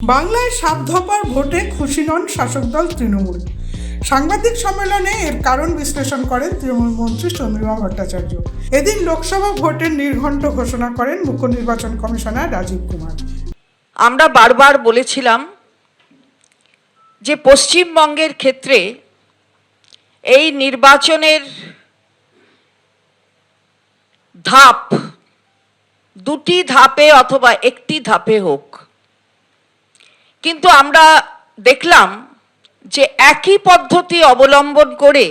বাংলায় সাত দফার ভোটে খুশি নন শাসক দল তৃণমূল। সাংবাদিক সম্মেলনে এর কারণ বিশ্লেষণ করেন তৃণমূল মন্ত্রী চন্দ্রিমা ভট্টাচার্য। এদিন লোকসভা ভোটের নির্ঘণ্ট ঘোষণা করেন মুখ্য নির্বাচন কমিশনার রাজীব কুমার। আমরা বারবার বলেছিলাম যে পশ্চিমবঙ্গের ক্ষেত্রে এই নির্বাচনের ধাপ দুটি ধাপে অথবা একটি ধাপে হোক কিন্তু আমরা দেখলাম যে একই পদ্ধতি অবলম্বন করে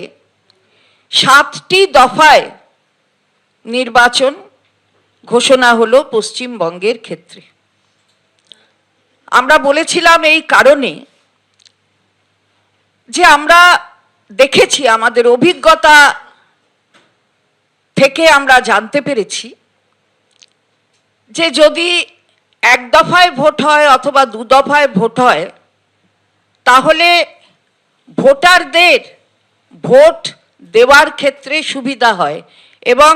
সাতটি দফায় নির্বাচন ঘোষণা হলো পশ্চিমবঙ্গের ক্ষেত্রে। আমরা বলেছিলাম এই কারণে যে আমরা দেখেছি, আমাদের অভিজ্ঞতা থেকে আমরা জানতে পেরেছি যে যদি এক দফায় ভোট হয় অথবা দু দফায় ভোট হয়, তাহলে ভোটারদের ভোট দেওয়ার ক্ষেত্রে সুবিধা হয় এবং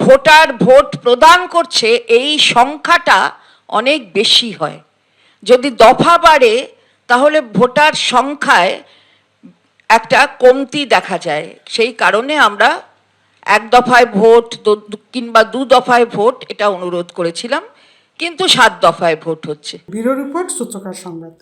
ভোটার ভোট প্রদান করছে এই সংখ্যাটা অনেক বেশি হয়। যদি দফা বাড়ে, তাহলে ভোটার সংখ্যায় একটা কমতি দেখা যায়। সেই কারণে আমরা এক দফায় ভোট কিংবা দু দফায় ভোট এটা অনুরোধ করেছিলাম। কিন্তু সাত দফায় ভোট হচ্ছে। ব্যুরো রিপোর্ট সূত্রকার সংবাদ।